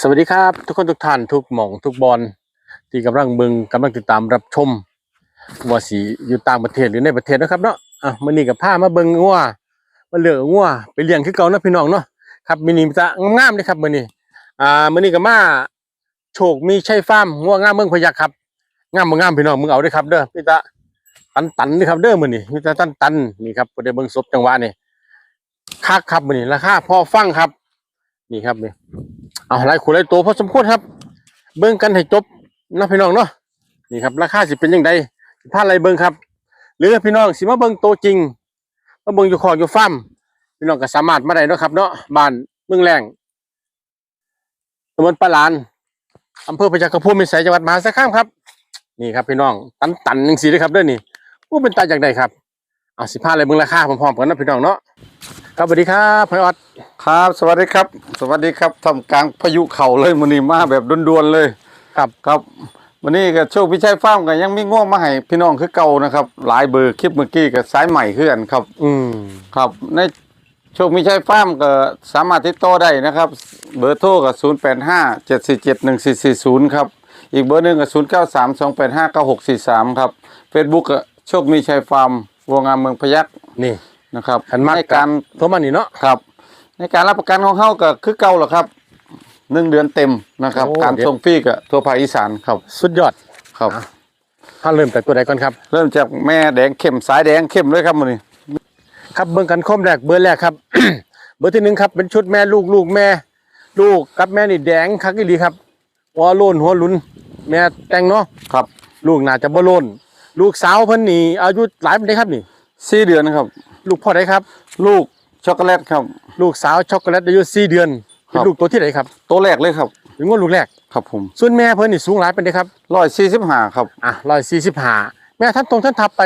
สวัสดีครับ ทุกคนทุกท่านทุกหม่องทุกบอลที่กำลังเบิงกำลังติดตามรับชมว่าสีอยู่ต่างประเทศหรือในประเทศนะครับเนาะอะมื้อนี้กับผ้ามาเบิงงัวมาเหลือกงัวไปเลี้ยงคือเก่านาะพี่น้องเนาะครับมินิจะงามๆเลยครับมือนี้อ่ามือนี้กับมาโชคมีชัยฟาร์มงัวงามเมืองพยัคฆ์ครับงามบ่งามพี่น้องมึงเอาเด้ครับเด้อพี่ตาตันตันเด้อครับเด้อมือนี้พี่ตาตันตันนี่ครับบ่ได้เบิงศพจังหวะนี่คักครับมือนี้ราคาพอฟังครับ นี่ครับนี่ เอาหลายขูหลายตัวพอสมควรครับ เบิ่งกันให้จบนะพี่น้องเนาะนี่ครับราคาสิเป็นยังไงสิพาอะไรเบิ่งครับ หรือพี่น้องสิมาเบิ่งตัวจริงมาเบิ่งอยู่คอกอยู่ฟาร์มพี่น้องก็สามารถมาได้เนาะครับ เนาะบ้านเมืองแรงตำบลปะลานอำเภอพระจักรพูมิสัยจังหวัดมหาสารคามครับ นี่ครับพี่น้อง ตันตันๆจังซี่เด้อครับเด้อนี่ผู้เป็นตาจากใดครับ เอาสิพาอะไรเบิ่งราคาพร้อมๆกันเนาะพี่น้องเนาะครับสวัสดีครับพี่ออดครับ สวัสดีครับ สวัสดีครับทำกลางพายุเข่าเลยมันนี้มาแบบด่วนๆเลยครับครับวันนี้ก็โชคพิชัยฟาร์มกันยังมีง่วงมาให้พี่น้องคือเก่านะครับ หลายเบอร์คลิปเมื่อกี้กับสายใหม่คือกันครับ อืมครับในโชคพิชัยฟาร์มก็สามารถติดต่อได้นะครับ เบอร์โทรก็0 8 5 7 4 7 1 4 4 0ครับอีกเบอร์หนึ่งก็0 9 3 2 8 5 9 6 4 3ครับเฟซบุ๊กก็โชคมีชัยฟาร์ม วัวงามเมืองพยัคฆ์นี่นะครับขันมากในการโทรมานี่เนาะครับ ในการรับประกันของเขาก็คือเก่าแหละครับหนึ่งเดือนเต็มนะครับ โอ้การเดี๋ยว ส่งฟรีกับทั่วภาคอีสานครับสุดยอดครับ อะถ้าเริ่มจากตัวใดก่อนครับ เริ่มจากแม่แดงเข้มสายแดงเข้มเลยครับมันนี้ครับเบิ้งกันคมแรกเบอร์แรกครับ เบอร์ที่หนึ่งครับเป็นชุดแม่ลูกลูกแม่ ลูกกับแม่นี่แดงคักอีหลีครับหัวโลนหัวหลุน แม่แต่งเนาะครับ ลูกน่าจะบ่โลน ลูกสาวเพิ่นนี่อายุหลายปีได้ครับนี่ สี่เดือนครับ ลูกพ่อใดครับ ลูกช็อกโกแลตครับ ลูกสาวช็อกโกแลตอายุ4เดือนครัเป็นบ ลูกตัวที่ไหนครับตัวแรกเลยครับเป็นงวดลูกแรก ครับผมส่วนแม่เพิ่นนี่สูงหลายปานใดครับร้อยสี่สิบห้าครับอะ145แม่ท่านตรงท่านทับไป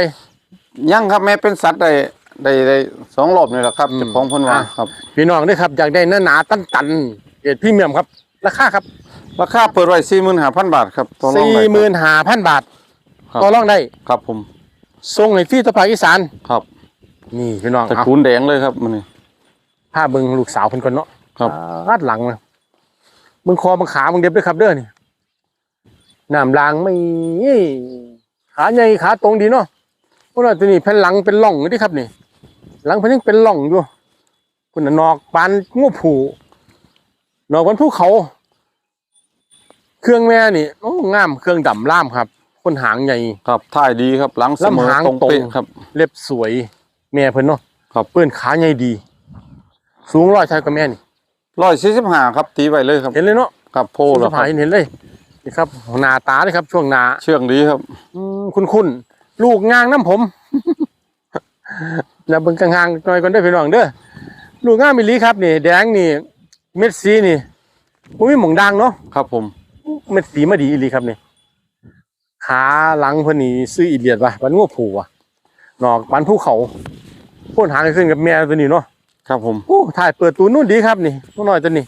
ยังครับแม่เป็นสัตว์ได้ได้ได้สองรอบนี่แหละครับอืม เจ้าของเพิ่นว่าอะครับพี่น้องเด้อครับอยากได้เนื้อหนาตันตันๆเกรดพรีเมียมครับราคาครับราคาเปิดไว้สี่หมื่นห้าพันบาทครับตัวรองสี่ได้หมื่นห้าพันบาท ครับ ต่อรองได้ครับผมส่งให้ฟรีต่อภาคอีสาน ครับนี่พี่น้องตระเอากูลแดงเลยครับมันนี่ผ้าเบิ่งลูกสาวเพิ่นก่อนเนาะครับ ลาดหลังนะมึงคอมึงขามึงเด็บด้วยครับเด้อนี่น้ำลางไม่ขาใหญ่ขาตรงดีเนาะพวกเราตัวนี้แผ่นหลังเป็นร่องอยู่เดิครับนี่ หลังเพิ่นยังเป็นร่องอยู่คุณน่ะนอกปานงูผูนอกปานภูเขา เครื่องแม่นี่โอ้งามเครื่องดำล่ามครับ คนหางใหญ่ ครับท่ายดีครับหลังเสมอลำหางตรงตรง เป๊ะครับ เล็บสวย แม่เพิ่นเนาะครับ เปิ้นขาใหญ่ดี สูงร้อยเท่ากับแม่นี่ร้อยสี่สิบห้าครับ ตีไว้เลยครับเห็นเลยเนาะครับโพสูงแล้สะวคพารับยเห็นเลยนี่ครับหน้าตาเลยครับ ช่วงหน้า เชื่องดีครับอืมคุณคุณลูกงางน้ำผมแล้วเบิ่งกลางๆหน่อยก่อนเด้อพี่น้องเด้อลูกงามอีหลีครับนี่ แดงนี่ เม็ดสีนี่บ่มีหม่องด่างเนาะครับผม เม็ดสีมาดีอีหลีครับนี่ ขาหลังเพิ่นนี่ซื้ออีเลียดว่ะมันงัวผูว่ะนอกปันภูเขาพ่นหางขึ้นกับแม่ตัวนี้เนาะครับผมโอ้ถ่ายเปิดตูนู่นดีครับนี่ตัวน้อยตัวนี้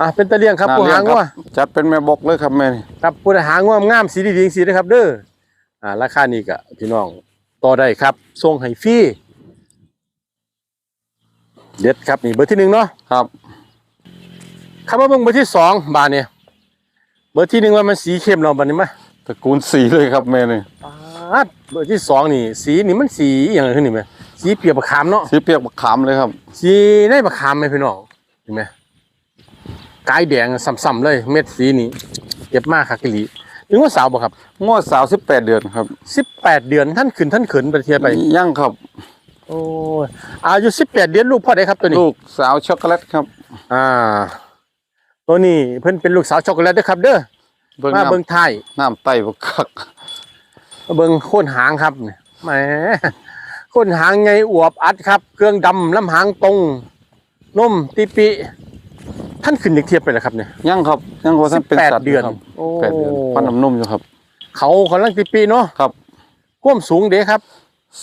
อะเป็นตะเลียงครับน่ผู้เลี้หายงครัว่าจัดเป็นแม่บกเลยครับแม่นี่ครับผู้หางว่างามสีดีๆสีนะครับ เด้ออ่าราคานี้ก็พี่น้องต่อได้ครับส่งให้ฟรีเด็ดครับนี่เบอร์ที่หนึ่งเนาะครับคำว่าเบิ่งเบอร์ที่สองบาทเนี่ยเบอร์ที่หนึ่งว่ามันสีเข้มเราบัดนี้มั้ย ตระกูลสีเลยครับแม่นี่ปาดเบอร์ที่สองนี่ สีนี่มันสีอย่างไรขึ้นนี่ไหมสีเปียกบะขามเนาะสีเปียกบักขามเลยครับ สีในบะขามไหมพี่น้องเห็นไหมกายแดงซ้ำๆเลยเม็ดสีนี่เก็บมากครับกิลีนึกว่าสาวบ่ครับงวดสาวสิบแปดเดือนครับสิบแปดเดือนท่านขึ้นท่านขืนไปเทียไป ยังครับ โอ้ยอายุสิบแปดเดือนลูกพ่อได้ครับตัวนี้ลูกสาวช็อกโกแลตครับ อ่า ตัวนี้เพิ่นเป็นลูกสาวช็อกโกแลตเด้อครับเด้อ เบิ่งมาน้เบิ่งไทายำน้ำไตบักคักมาเบิ่งโค่นหางครับเนี่ยแหมโค่นหางไงอวบอัดครับ เครื่องดำลำหางตรงนมติปิ ท่านขึ้นอีกเทียบไปแล้วครับเนี่ย ยังครับยังว่าท่านเป็นแปดสัตว์เดือน ครับโอ้แปดเดือนพันน้ำนุ่มอยู่ครับ เขาของลังติปิเนาะครับ ความสูงเด้ครับ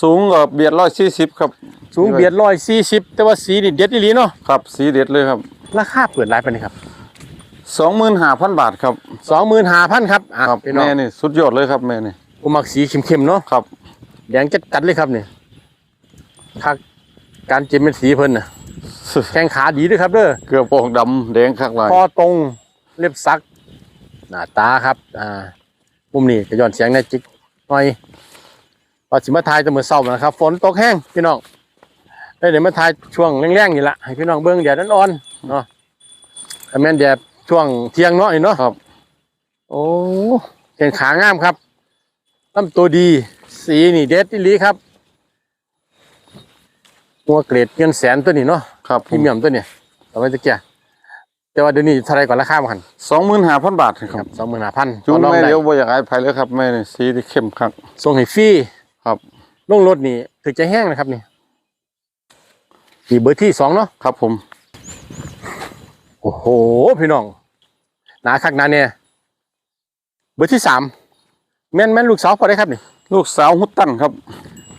สูงกับเบียดร้อยสี่สิบครับ สูงเบียดร้อยสี่สิบแต่ว่าสีนี่เด็ดอีหลีเนาะครับ สีเด็ดเลยครับ ราคาเปิดรายไปานนี่ครับ สองหมื่นห้าพันบาทครับสองหมื่นห้าพันครับอะครับพี่น้องแม่นี่สุดยอดเลยครับแม่นี่อุมักสีเข้มๆเนาะครับแดงจัดจัดๆเลยครับเนี่ยคักการจิ้มเป็นสีเพิ่นน่ะ แข้งขาดีด้วยครับเด้อเกลือโป่งดำแดงคักลายคอตรงเล็บซัก หน้าตาครับ อ่ามุมนี้ก็ย้อนเสียงในจิกหน่อยพอสิมาทายแตะมือเศร้านะครับ ฝนตกแห้งพี่น้องได้เดี๋ยวมาทายช่วงแรงๆนี่ละให้พี่น้องเบิ่งแดดอ่อนๆเนาะแต่แม่นแดด ช่วงเที่ยงเนาะนี่เนาะครับ โอ้แข่งขางามครับลำตัวดีสีนี่เด็ดอีหลีครับตัวเกรดเงินแสนตัวนี้เนาะครับพรีเมียมตัวนี้ต่อไปตะเกียแต่ว่าเดี๋ยวนี้เท่าไรก่อนราคาบ่คันสองหมื่นห้าพันบาทคครัรับบสองหมื่นห้าพันจุงลองแม่ได้เดียวบ่อยากอายไผเลยครับแม่นี่สีที่เข้มคักส่งให้ฟรีครับลงรถนี่ถือใจแห้งนะครับนี่นี่เบอร์ที่สองเนาะครับผม โอ้โห พี่น้อง หนาคักหนาเนี่ยเบอร์ที่สามแม่นแม่นลูกสาวพอได้ครับนี่ลูกสาวฮุตตันครับ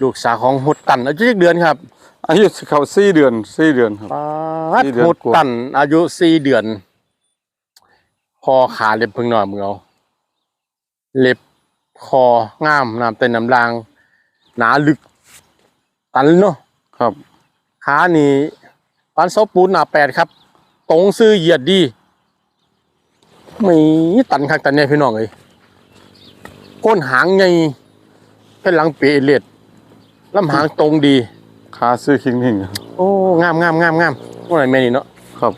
ลูกสาวของหุดตันอายุจักเดือนครับ อายุสิเขาสี่เดือนสี่เดือนครับปาดสี่เดือนหุดกว่าตัน อายุสี่เดือนคอขาเล็บเพิ่งหน่อยมึงเอาเล็บคองามน้ำเต้นน้ำราง หนาลึก ตันเนาะครับขานี่ปานเสาปูนหนาแปดครับ ตรงซื้อเหยียดดีไม่ตันคักตันเนี่ยพี่น้องเอ้ยก้นหางใหญ่แค่หลังเปรเลียดลำหางตรงดี ขาซื้อคิงนิ่งครับโอ้งามงามงามงามว่าไหนแม่นี่เนาะครับ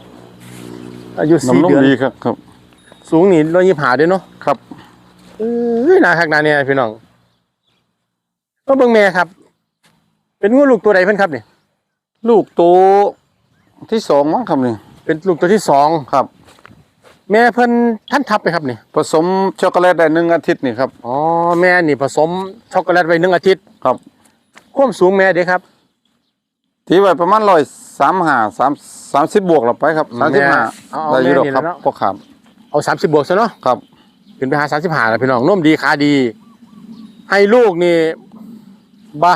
อายุสี่น้ำนมเดือนดีครับครับ สูงนี่ร้อยยี่หาด้วยเนาะครับเอ้ยนาคักนาเนี่ยพี่น้องก็เบิ่งแม่ครับ เป็นงูลูกตัวใดเพิ่นครับนี่ลูกโตที่สองมั้งครับนี่เป็นลูกตัวที่สองครับ แม่เพิ่นท่านทับไปครับนี่ผสมช็อกโกแลตได้หนึ่งอาทิตย์นี่ครับอ๋อแม่นี่ผสมช็อกโกแลตไว้หนึ่งอาทิตย์ครับความสูงแม่เด้ครับที่ไว้ประมาณร้อยสามห้าสามสามสิบบวกเราไปครับอืมสามสิบห้าเอาเอาได้อยุโรปแม่นี่ครับแล้วเนาะพวกขาดเอาสามสิบบวกซะเนาะครับขึ้นไปหาสามสิบห้าแล้วพี่น้องนุ่มดีขาดี ให้ลูกนี่บ้า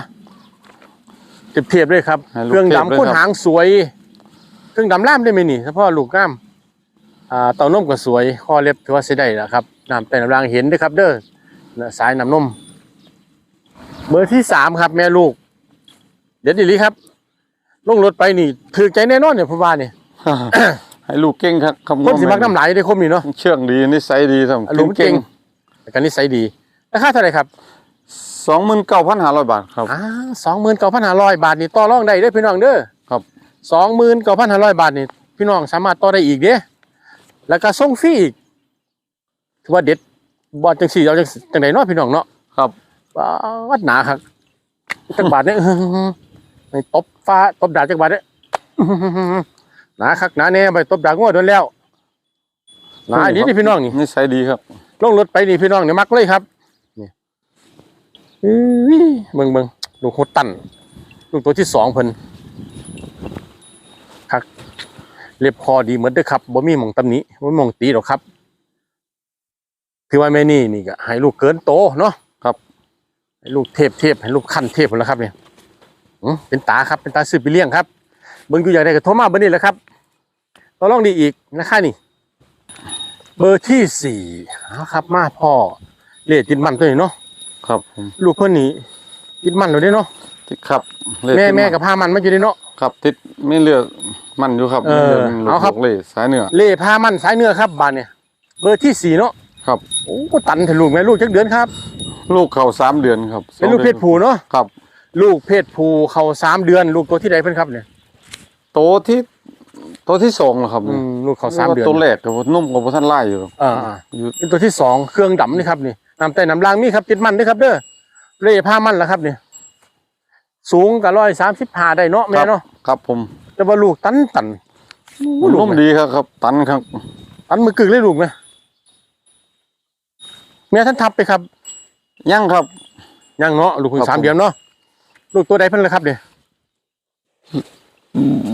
เทียบเทียบเลยครับให้ลูกเครื่องเทียบเลยดำข้นครับหางสวย เครื่องดำล่ามได้ไหมนี่เฉพาะลูกงาม อ่าเต่านมก็สวยข้อเล็บถือว่าใช้ได้แล้วครับน้ำแต่น้ำรางเห็นเด้วยครับ เด้อน่ะสายน้ำนม เบอร์ที่สามครับ แม่ลูก เดี๋ยวดิลีครับลงรถไปนี่ถือใจแน่นอนเนี่ยผมว่าเนี่ยให้ลูกเก่งครับคำคนสิมักน้ำไหลได้คมนี่เนาะเชื่องดีนิสัยดีทอารมณ์เก่งแต่การนิสัยดีราคาเท่าไหร่ครับสองหมื่นเก้าพันห้าร้อยบาทครับอ่าสองหมื่นเก้าพันห้าร้อยบาทนี่ต่อรองได้เด้อพี่น้องเด้อครับสองหมื่นเก้าพันห้าร้อยบาทนี่พี่น้องสามารถต่อได้อีกเด้ แล้วก็ส่งฟรีอีกถือว่าเด็ดบอดจังสี่เอาจังจังไหนเนาะพี่น้องเนาะครับว้าวัดหนาครับจักบาทเนี่ยไปตบฟ้าตบดาบจักบาทเนี่ยหนาคักหนาแน่ไปตบดาบงัวโดนแล้วหนาอันนี้นี่พี่น้องนี่นิสัยดีครับลงรถไปนี่พี่น้องเนี่ยมักเลยครับนี่อื้อเบิ่งเบิ่งลูกโคตรตันลูกตัวที่สองเพิ่นครับ เรียบคอดีเหมือนเด้อครับบ่มีหม่องตำหนิบ่มีหม่องตีหรอกครับคือว่าแม่นี่นี่ก็ให้ลูกเกินโตเนาะครับให้ลูกเทพเทพให้ลูกขั้นเทพหมดแล้วครับเนี่ยอื้อเป็นตาครับเป็นตาซื้อไปเลี้ยงครับเบิ่งอยู่อย่างใดก็โทรมาเบอร์นี้แหละครับต่อรองดีอีกนะคะนี่ เบอร์ที่สี่เอาครับมาพ่อเลดติดมันตัวนี้เนาะครับผมลูกเพิ่นนี่ติดมันเลยเด้เนาะที่ครับเลขแม่ที่แม่กับพามันมาอยู่เด้เนาะ ครับติดไม่เลือกมันอยู่ครับเออไม่ลืกเอาครับลูกเลยสายเหนือ เล่พามันสายเนื้อครับบานเนี่ยเบอร์ที่สี่เนาะครับ โอ้ตันถึงลูกแม่ลูกจักเดือนครับ ลูกเขาสามเดือนครับเป็นลูกเพศผู้เนาะครับ ลูกเพศผู้เขาสามเดือน ลูกตัวที่ใดเพิ่นครับเนี่ยโตที่โตที่สองเหรอครับอืมลูกเขาสามเดือนตัวแรกกับนุ่มกับท่านไล่อยู่ครับอ่าอ่า อยู่ เป็นตัวที่สองเครื่องดำนี่ครับนี่น้ำแต่น้ำรางมีครับติดมันด้วยครับเด้อเล่พามันแล้วครับนี่ สูงกับร้อยสามสิบห้าได้เนาะแม่เนาะครับผม แต่ว่าลูกตันตันโอ้ลูกนุ่มแม่ดีครับครับ ตันครับตันมือกึกเลยลูกไหมแม่ท่านทับไปครับยังครับยังเนาะลูกเพิ่งครับสามผมเดือนเนาะลูกตัวใดเพิ่นเลยครับเนี่ย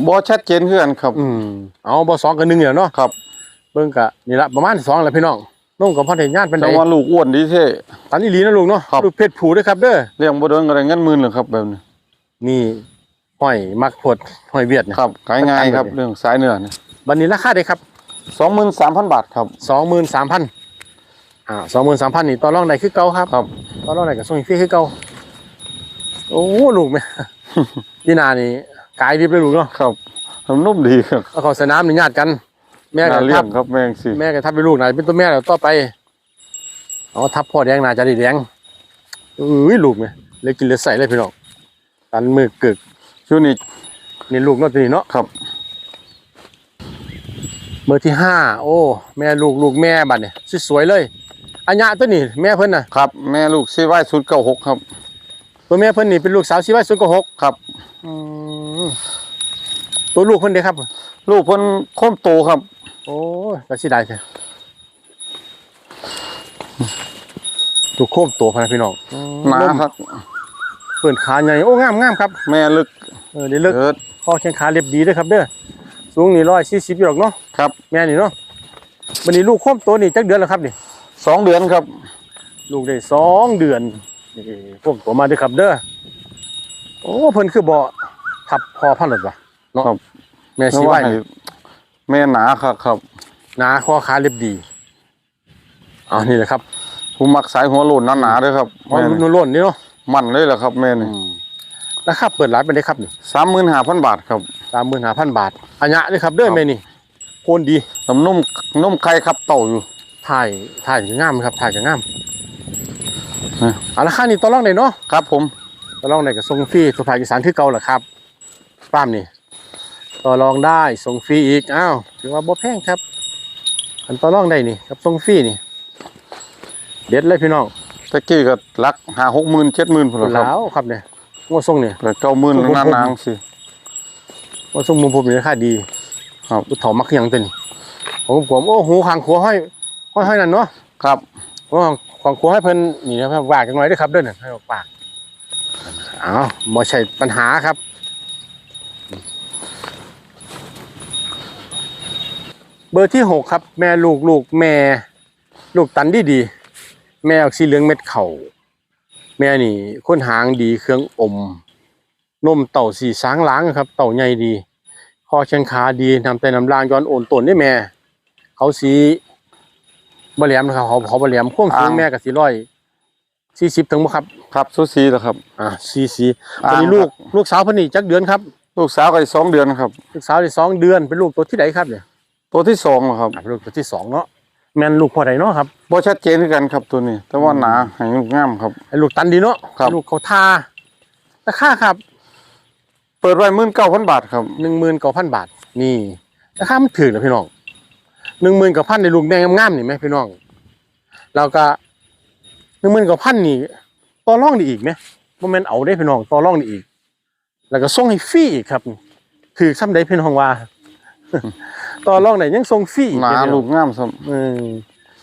บอชัดเจนคือกันครับ อืมเอาบ่สองกับหนึ่งเนี่ยเนาะครับเบิ่งกะนี่ละประมาณสองแหละพี่น้องน้องกับพ่อเห็นญาติเป็นไดแต่ว่าลูกอ้วนดีเท่ตันอีหลีนะลูกเนาะครับลูกเพชรผูด้วยครับเด้อเลี้ยงบ่เดินก็ได้เงินหมื่นเลยครับแบบนี้ นี่ห้อยมักพดห้อยเวียดเนี่ยครับขายง่ายครับมันตันแบบนี้เรื่องสายเนื้อนี่บัดนี้ราคาได้ครับสองหมื่นสามพันบาทครับสองหมื่นสามพันอ่าสองหมื่นสามพันนี่ต่อรองได้คือเก่าครับครับต่อรองได้กับส่งฟรีคือเก่าโอ้ลูกแม่พี่นานี่กายดิบเลยลูกเนาะครับทำนุ่มดีครับเอาเข้าสนามนี่ญาติกัน แม่น่าก็เลี้ยทับงครับแม่งสิแม่ก็ทับเป็นลูกไหนเป็นตัวแม่แล้วต่อไปเอาทับพ่อแดงนาจะได้แดงอุ้ยลูกเนี่ยเลยกินเลยใส่เลยพี่น้อง ตันมือกึกช่วงนี้นี่ลูกเนาะตัวนี้เนาะครับเบอร์ที่ห้าโอ้ แม่ลูกลูกแม่บัดเนี่ยสวยๆเลยอัญญะตัวนี้แม่เพิ่นน่ะครับ แม่ลูกซีไว้ศูนย์เก้าหกครับ ตัวแม่เพิ่นนี่เป็นลูกสาวชีวะศูนย์กหกครับตัวลูกเพิ่นเด้ครับ ลูกเพิ่นโค้มโตครับ โอ้ยก็สิได้แท้ลูกโคมตัวพะนะพี่น้องหนาครับ เพิ่นขาใหญ่โอ้งามงามครับ แม่ลึกเออได้เลิกเอิดข้อแข้งขาเรียบดีเด้อครับเด้อสูงนี่ร้อยสี่สิบอยู่หรอกเนาะครับแม่นี่เนาะวันนี้ลูกโคมตัวนี่จักเดือนแล้วครับนี่สองเดือนครับ ลูกได้สองเดือนนี่โคมตัวมาเด้อครับเด้อโอ้เพิ่นคือบ่ทับพอพันธุ์หรอวะเนาะครับ แม่ชีไว้ให้แม่หนาครับครับหนาข้อขาเรียบดีอ๋อนี่แหละครับผู้มักสายหัวโลนหนาๆเด้วยครับอ๋อแม่รุ่นโล้นนี่เนาะ มันเลยแหละครับแม่นี่ราคาเปิดร้านไปได้ครับนี่สามหมื่นห้าพันบาทครับสามหมื่นห้าพันบาทอัญญะเลยครับเด้อครับแม่นี่โคนดีน้ำนุ่มนุ่มไข่ครับเต่าอยู่ถ่ายถ่ายจะงามครับถ่ายจะงามฮะเอาราคานี่ต่อรองได้เนาะครับ ผมต่อรองได้กับทรงฟรีสุภาพอีสานคือเก่าเหรอครับป้ามนี่ต่อรองได้ส่งฟรีอีกอ้าวถือว่าบ่แพงครับอันต่อรองได้นี่กับส่งฟรีนี่ เด็ดเลยพี่น้อง ตะกี้ก็รักหาหกหมื่นเจ็ดหมื่นพุ่นละคแล้รับวครับเนี่ยงวส่งเนี่ยแต่เก้าหมื่นผมผมนานๆสิ งวส่งมุมผมนี่ราคาดีครับ อุถอมักยังเต็นผมผมโอ้หูขางขัวห้อยห้อยห้อยนั่นเนาะครับว่าของครัวให้เพิ่นนี่นะครับว่ากันไว้ด้วยครับเด้อเนี่ยให้ออกปากอ้าวบ่ใช่ปัญหาครับเบอร์ที่หกครับ แม่ลูกลูกแม่ ลูกตันดีดีๆ แม่ออกสีเหลืองเม็ดเข่าแม่นี่ค้นหางดีเครื่องอมนมเต่าสีสางล้างครับ เต่าใหญ่ดีคอแข้งขาดีนำแต่น้ำลางย้อนโอนตนได้แม่ เขาสีบะแหลมนะครับเขาเขาบะแหลมควงสูงอ่าแม่กับสี่ร้อยสี่สิบถึงบ่ครับ ครับซูซีแล้วครับอ่าสี่สี่อ่าตอนนี้ลูกลูกสาวเพิ่นนี่จักเดือนครับ ลูกสาวก็อีกสองเดือนครับ ลูกสาวได้สองเดือนเป็นลูกตัวที่ใดครับเนี่ยตัวที่สองแล้วครับอ่าเป็นลูกตัวที่สองเนาะ แม่นลูกพ่อใดเนาะครับบ่ชัดเจนคือกันครับตัวนี้ แต่ว่าหนาให้ลูกงามครับ ไอ้ลูกตันดีเนาะครับ ลูกเขาทาราคาครับเปิดไว้หมื่นเก้าพันบาทครับหนึ่งหมื่นเก้าพันบาท นี่ราคามันถือนะพี่น้องหนึ่งหมื่นเก้าพันในลูกแดงงามๆนี่ไหมพี่น้องแล้วก็หนึ่งหมื่นเก้าพันนี่ต่อรองได้อีกไหมบ่แม่นเอาได้พี่น้องต่อรองได้อีก แล้วก็ส่งให้ฟรีอีกครับ ถือซ้ำใดพี่น้องว่า ต่อรองไหนยังส่งฟรีอีกหนาพี่น้องลูกงามซ้เออ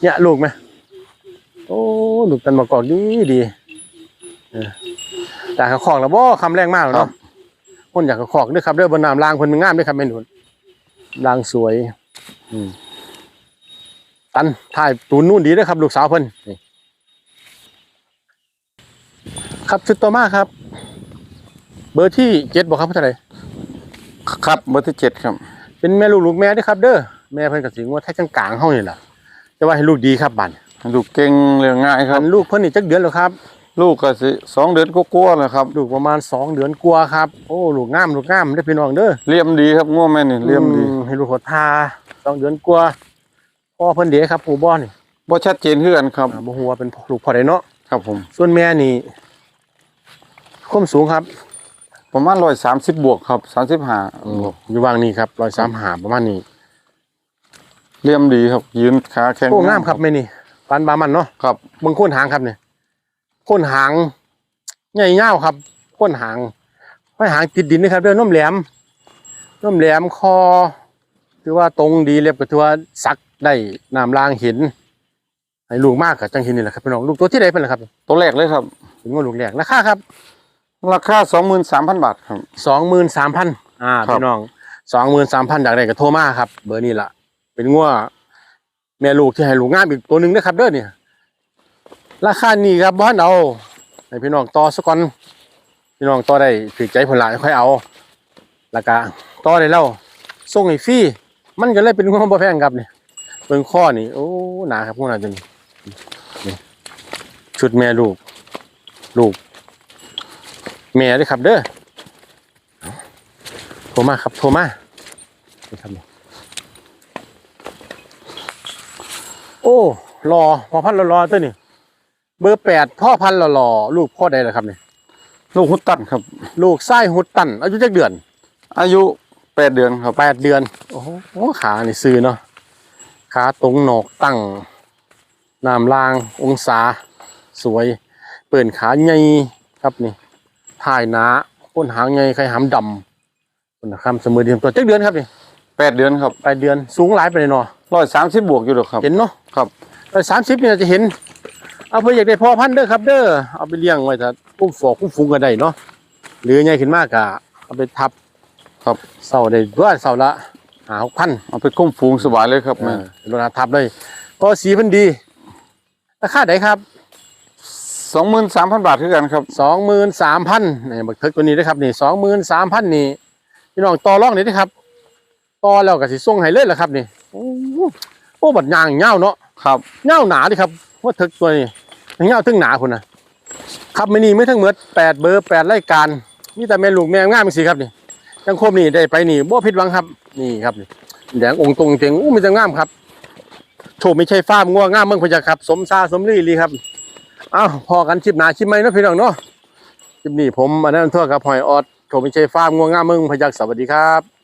เนี่ยลูกไหมโอ้ลูกตันมากอกดีดีเออแต่เขาขอกแล้วบ่คำแรงมากแล้วเนาะคนอยากเขาขอกด้วยครับเด้อบนน้ำรางคนมันงามด้วยครับแม่หนุนรางสวยอืมตันถ่ายตูนนู่นดีด้วยครับ ลูกสาวเพิ่นนี่ครับชุดต่อมาครับ เบอร์ที่เจ็ดบอกครับเท่าไหร่ำครับเบอร์ที่เจ็ดครับ เป็นแม่ลูกลูกแม่ด้วยครับ เด้อแม่เพิ่นกับสิงว่าแท้กลางๆเฮานี่ล่ะแต่ว่าให้ลูกดีครับบัดลูกเก่งเรื่องง่ายคอัรับนลูกเพิ่นนี่จักเดือนแล้วครับ ลูกก็สิสองเดือนก็กลัวาๆแล้วครับ ลูกประมาณสองเดือนกว่าครับโอ้ลูกงามลูกงามได้อพี่น้องเด้อเลี่ยมดีครับง่วแม่นี่เลี่ยมดีอืให้ลูกขอทาสองเดือนกว่าพ่อเพิ่นเด็กครับปู่บ่อนี่บ่ชัดเจนคือกันครับ อ่าบ่ฮู้ว่าเป็นลูกพ่อใดเนาะ ครับผม ส่วนแม่นี่ความสูงครับ ประมาณร้อยสามสิบบวกครับสามสิบห้าบวกอยู่วางนี้ครับ135ประมาณนี้เลี่ยมดีครับ ยืนขาแข็งโอ้งามครับแม่นี่ปานบามันเนาะครับเบิ่งโคนหางครับเนี่ยโคนหางใหญ่ยาวครับโคนหางห้อยหางติดดินนะครับเด้อนมแหลมนมแหลมคอถือว่าตรงดีเรียบก็ถือว่าซักได้น้ำลางเห็นให้ลูกมากกับจังเห็นนี่แหละครับพี่น้องลูกตัวที่ใดเป็นล่ะครับ ตัวแรกเลยครับถึงว่าลูกแรกราคาครับ ราคาสองหมื่นสามพันบาทครับ สองหมื่นสามพันอ่าครับ พี่น้องสองหมื่นสามพันอยากได้ก็โทรมาครับ เบอร์นี้ล่ะ เป็นงัวแม่ลูกที่ให้ลูกงามอีกตัวหนึ่งนะครับเด้อเนี่ยราคานี้ครับบ้านเอาให้พี่น้องต่อสักก่อนพี่น้องต่อได้ถือใจผลละค่อยเอาแล้วก็ต่อได้แล้วส่งให้ฟรีมันก็เลยเป็นงัวบ่แพงครับเนี่ยเบิ่งข้อนี่โอ้หนาครับพวกนั้นตัวนี้นี่ชุดแม่ลูก ลูก แม่ด้วยครับเด้อโทรมาครับ โทรมานี่ครับนี่โอ้รอพอพันรอรอตัวนี่เบอร์แปดพ่อพันรอรอลูกพ่อใดล่ะครับนี่ลูกหุดตันครับ ลูกไส้หุดตัน อายุจักเดือน อายุแปดเดือนครับแปดเดือน โอ้โหขานี่ซื้อเนาะขาตรงหนอกตั้งน้ำลางองศา สวย เปิ่นขาใหญ่ครับนี่ ถ่ายหนาก้นหางใหญ่ไข่หามดำคนนะครับเสมอเดียมตัวจักเดือนครับนี่แปดเดือนครับแปดเดือนสูงหลายไปเลยเนาะร้อยสามสิบบวกอยู่หรอกครับเห็นเนาะครับไปสามสิบเนี่ยจะเห็น เอาเพื่ออยากได้พ่อพันธุ์เด้อครับเด้อเอาไปเลี้ยงไว้ถ้าคุ้มฟอกคุ้มฟุ้งก็ได้เนาะหรือใหญ่ขึ้นมากกะเอาไปทับครับเสาได้ด้วยเสาละหาหกพันเอาไปคุ้มฝูงสบายเลยครับเอแม่อโดนทับเลยก็สีเพันดีราคาไหนครับ สองหมื่นสามพันบาทคือกันครับสองหมื่นสามพันนี่บักเทิกตัวนี้นะครับนี่สองหมื่นสามพันนี่พี่น้องต่อรองนี่นะครับต่อแล้วก็สิส่งให้เลยล่ะครับนี่โอ้โหโอ้บัดยางเงาวเนาะครับเงาหนาดิครับว่าถึกตัวนี้เงาถึงหนาคุณนะครับไม่นี่ไม่ทั้งหมดแปดเบอร์แปดรายการนี่แต่แม่ลูกแม่งามสิครับนี่จังคมนี่ได้ไปนี่บ่ผิดหวังครับนี่ครับนี่แดงองค์ตรงเต็งอู้มันจะงามครับโชคไม่ใช่ฟ้าร์มงัวงามเมืองพะยาครับ สมซาสมรีลีครับ อ้าวพอกันชิบหนาชิบไม่นะพี่น้องเนาะชิบนี้ผมอันนั้นทั่วกับหอยออดโชคไม่ใช่ฟ้าร์มงัวงามเมืองพยักสวัสดีครับ